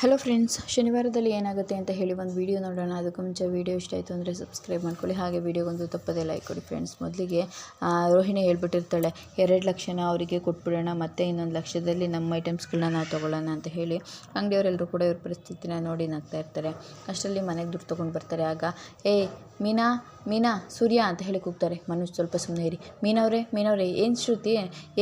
Hello friends ಶನಿವಾರದಲ್ಲಿ ಏನಾಗುತ್ತೆ ಅಂತ ಹೇಳಿ ಒಂದು ವೀಡಿಯೋ ನೋಡೋಣ. ಅದಕ್ಕೂ ಮುಂಚೆ ವೀಡಿಯೋ ಇಷ್ಟ ಆಯಿತು ಅಂದರೆ ಸಬ್ಸ್ಕ್ರೈಬ್ ಮಾಡ್ಕೊಳ್ಳಿ. ಹಾಗೆ ವೀಡಿಯೋಗೊಂದು ತಪ್ಪದೇ ಲೈಕ್ ಕೊಡಿ ಫ್ರೆಂಡ್ಸ್ ಮೊದಲಿಗೆ ರೋಹಿಣಿ ಹೇಳ್ಬಿಟ್ಟಿರ್ತಾಳೆ, ಎರಡು ಲಕ್ಷನ ಅವರಿಗೆ ಕೊಟ್ಬಿಡೋಣ, ಮತ್ತು ಇನ್ನೊಂದು ಲಕ್ಷದಲ್ಲಿ ನಮ್ಮ ಐಟಮ್ಸ್ಗಳನ್ನ ನಾವು ತೊಗೊಳ್ಳೋಣ ಅಂತ ಹೇಳಿ. ಅಂಗಡಿಯವರೆಲ್ಲರೂ ಕೂಡ ಇವ್ರ ಪರಿಸ್ಥಿತಿನ ನೋಡಿ ನಗ್ತಾ ಇರ್ತಾರೆ. ಅಷ್ಟರಲ್ಲಿ ಮನೆಗೆ ದುಡ್ಡು ತೊಗೊಂಡು ಬರ್ತಾರೆ. ಆಗ, ಏ, ಮೀನಾ ಮೀನಾ, ಸೂರ್ಯ ಅಂತ ಹೇಳಿ ಕೂಗ್ತಾರೆ. ಮನುಷ್ಯ ಸ್ವಲ್ಪ ಸುಮ್ಮನೆ ಇರಿ. ಮೀನವ್ರೆ ಮೀನವ್ರೆ, ಏನು ಶ್ರುತಿ?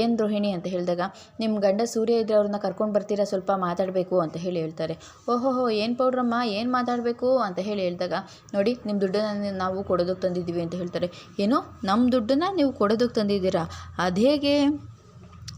ಏನು ರೋಹಿಣಿ? ಅಂತ ಹೇಳಿದಾಗ ನಿಮ್ಮ ಗಂಡ ಸೂರ್ಯ ಇದ್ದರೆ ಅವ್ರನ್ನ ಕರ್ಕೊಂಡು ಬರ್ತೀರಾ? ಸ್ವಲ್ಪ ಮಾತಾಡಬೇಕು ಅಂತ ಹೇಳಿ ಹೇಳ್ತಾರೆ. ಓಹೋಹೋ, ಏನು ಪೌಡ್ರಮ್ಮ, ಏನು ಮಾತಾಡಬೇಕು? ಅಂತ ಹೇಳಿ ಹೇಳಿದಾಗ, ನೋಡಿ ನಿಮ್ಮ ದುಡ್ಡನ್ನು ನಾವು ಕೊಡೋದಕ್ಕೆ ತಂದಿದ್ದೀವಿ ಅಂತ ಹೇಳ್ತಾರೆ. ಏನು ನಮ್ಮ ದುಡ್ಡನ್ನು ನೀವು ಕೊಡೋದಕ್ಕೆ ತಂದಿದ್ದೀರಾ? ಹೇಗೆ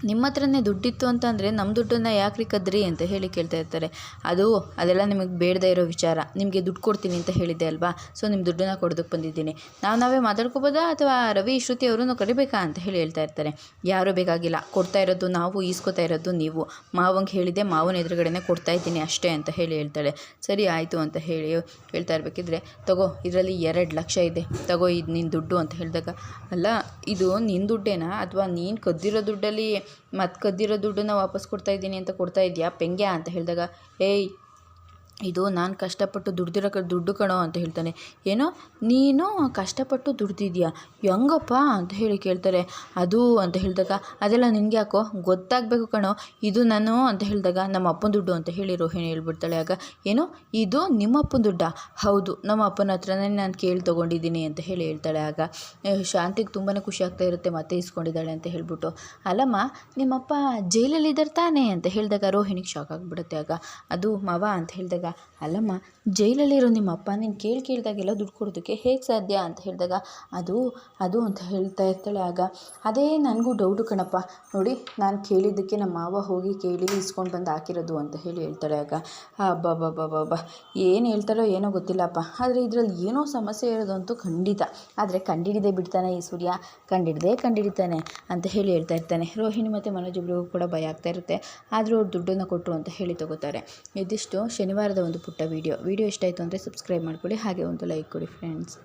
ನಿಮ್ಮ ಹತ್ರನೇ ದುಡ್ಡಿತ್ತು ಅಂತಂದರೆ ನಮ್ಮ ದುಡ್ಡನ್ನು ಯಾಕ್ರಿ ಕದ್ರಿ ಅಂತ ಹೇಳಿ ಕೇಳ್ತಾ ಇರ್ತಾರೆ. ಅದು ಅದೆಲ್ಲ ನಿಮಗೆ ಬೇಡದೇ ಇರೋ ವಿಚಾರ. ನಿಮಗೆ ದುಡ್ಡು ಕೊಡ್ತೀನಿ ಅಂತ ಹೇಳಿದ್ದೆ ಅಲ್ವಾ? ಸೊ ನಿಮ್ಮ ದುಡ್ಡನ್ನು ಕೊಡೋದಕ್ಕೆ ಬಂದಿದ್ದೀನಿ. ನಾವು ನಾವೇ ಮಾತಾಡ್ಕೋಬೋದಾ ಅಥವಾ ರವಿ, ಶ್ರುತಿ ಅವರನ್ನು ಕರಿಬೇಕಾ ಅಂತ ಹೇಳಿ ಹೇಳ್ತಾ ಇರ್ತಾರೆ. ಯಾರೂ ಬೇಕಾಗಿಲ್ಲ. ಕೊಡ್ತಾ ಇರೋದು ನಾವು, ಈಸ್ಕೊತಾ ಇರೋದು ನೀವು. ಮಾವಂಗೆ ಹೇಳಿದೆ ಮಾವನ ಎದುರುಗಡೆನೇ ಕೊಡ್ತಾ ಇದ್ದೀನಿ ಅಷ್ಟೇ ಅಂತ ಹೇಳಿ ಹೇಳ್ತಾಳೆ. ಸರಿ ಆಯಿತು ಅಂತ ಹೇಳಿ ಹೇಳ್ತಾ ಇರಬೇಕಿದ್ರೆ, ತಗೋ, ಇದರಲ್ಲಿ ಎರಡು ಲಕ್ಷ ಇದೆ. ತಗೋ, ಇದು ನಿನ್ನ ದುಡ್ಡು ಅಂತ ಹೇಳಿದಾಗ, ಅಲ್ಲ, ಇದು ನಿನ್ನ ದುಡ್ಡೇನಾ? ಅಥವಾ ನೀನು ಕದ್ದಿರೋ ದುಡ್ಡಲ್ಲಿ ಮತ್ತು ಕದ್ದಿರೋ ದುಡ್ಡನ್ನ ವಾಪಸ್ ಕೊಡ್ತಾ ಇದ್ದೀನಿ ಅಂತ ಕೊಡ್ತಾ ಇದೆಯಾ? ಪೆಂಗ್ಯಾ ಅಂತ ಹೇಳಿದಾಗ ಏಯ್ ಇದು ನಾನು ಕಷ್ಟಪಟ್ಟು ದುಡ್ದಿರೋ ಕ, ದುಡ್ಡು ಕಣೋ ಅಂತ ಹೇಳ್ತಾನೆ. ಏನೋ, ನೀನು ಕಷ್ಟಪಟ್ಟು ದುಡ್ದಿದ್ಯಾ? ಹೆಂಗಪ್ಪ ಅಂತ ಹೇಳಿ ಕೇಳ್ತಾರೆ. ಅದು ಅಂತ ಹೇಳಿದಾಗ, ಅದೆಲ್ಲ ನಿನಗೆ ಯಾಕೋ ಗೊತ್ತಾಗಬೇಕು ಕಣೋ. ಇದು ನಾನು ಅಂತ ಹೇಳಿದಾಗ ನಮ್ಮ ಅಪ್ಪನ ದುಡ್ಡು ಅಂತ ಹೇಳಿ ರೋಹಿಣಿ ಹೇಳ್ಬಿಡ್ತಾಳೆ. ಆಗ, ಏನು, ಇದು ನಿಮ್ಮ ಅಪ್ಪನ ದುಡ್ಡಾ? ಹೌದು ನಮ್ಮ ಅಪ್ಪನ ಹತ್ರನೇ ನಾನು ಕೇಳಿ ತೊಗೊಂಡಿದ್ದೀನಿ ಅಂತ ಹೇಳಿ ಹೇಳ್ತಾಳೆ. ಆಗ ಶಾಂತಿಗೆ ತುಂಬಾ ಖುಷಿ ಆಗ್ತಾ ಇರುತ್ತೆ ಮತ್ತೆ ಇಸ್ಕೊಂಡಿದ್ದಾಳೆ ಅಂತ ಹೇಳ್ಬಿಟ್ಟು. ಅಲ್ಲಮ್ಮ, ನಿಮ್ಮಪ್ಪ ಜೈಲಲ್ಲಿದ್ದಾರೆ ತಾನೇ? ಅಂತ ಹೇಳಿದಾಗ ರೋಹಿಣಿಗೆ ಶಾಕ್ ಆಗಿಬಿಡುತ್ತೆ. ಆಗ, ಅದು ಮವ ಅಂತ ಹೇಳಿದಾಗ ಅಲ್ಲಮ್ಮ, ಜೈಲಲ್ಲಿರೋ ನಿಮ್ಮ ಅಪ್ಪ ನೀನು ಕೇಳಿ ಕೇಳಿದಾಗೆಲ್ಲ ದುಡ್ಡು ಕೊಡೋದಕ್ಕೆ ಹೇಗೆ ಸಾಧ್ಯ ಅಂತ ಹೇಳಿದಾಗ, ಅದು ಅದು ಅಂತ ಹೇಳ್ತಾ ಇರ್ತಾಳೆ ಆಗ. ಅದೇ ನನಗೂ ಡೌಟು ಕಣಪ್ಪ. ನೋಡಿ, ನಾನು ಕೇಳಿದ್ದಕ್ಕೆ ನಮ್ಮ ಮಾವ ಹೋಗಿ ಕೇಳಿ ಇಸ್ಕೊಂಡು ಬಂದು ಹಾಕಿರೋದು ಅಂತ ಹೇಳಿ ಹೇಳ್ತಾಳೆ ಆಗ. ಅಬ್ಬಬ್ಬಬ್ಬಬ್ಬ. ಏನು ಹೇಳ್ತಾರೋ ಏನೋ ಗೊತ್ತಿಲ್ಲಪ್ಪ. ಆದರೆ ಇದರಲ್ಲಿ ಏನೋ ಸಮಸ್ಯೆ ಇರೋದು ಅಂತೂ ಖಂಡಿತ. ಆದರೆ ಕಂಡಿಡಿದೇ ಬಿಡ್ತಾನೆ ಈ ಸೂರ್ಯ. ಕಂಡಿಡ್ದೇ ಕಂಡಿಡಿತಾನೆ ಅಂತ ಹೇಳಿ ಹೇಳ್ತಾ ಇರ್ತಾನೆ. ರೋಹಿಣಿ ಮತ್ತು ಮನೋಜ್ ಇಬ್ಬರಿಗೂ ಕೂಡ ಭಯ ಆಗ್ತಾ ಇರುತ್ತೆ. ಆದರೂ ಅವ್ರು ದುಡ್ಡನ್ನು ಕೊಟ್ಟರು ಅಂತ ಹೇಳಿ ತಗೋತಾರೆ. ಇದಿಷ್ಟು ಶನಿವಾರದ ಒಂದು ಪುಟ್ಟ ವೀಡಿಯೋ ವೀಡಿಯೋ ಇಷ್ಟ ಆಯಿತು ಅಂದರೆ ಸಬ್ಸ್ಕ್ರೈಬ್ ಮಾಡಿಕೊಳ್ಳಿ ಹಾಗೆ ಒಂದು ಲೈಕ್ ಕೊಡಿ ಫ್ರೆಂಡ್ಸ್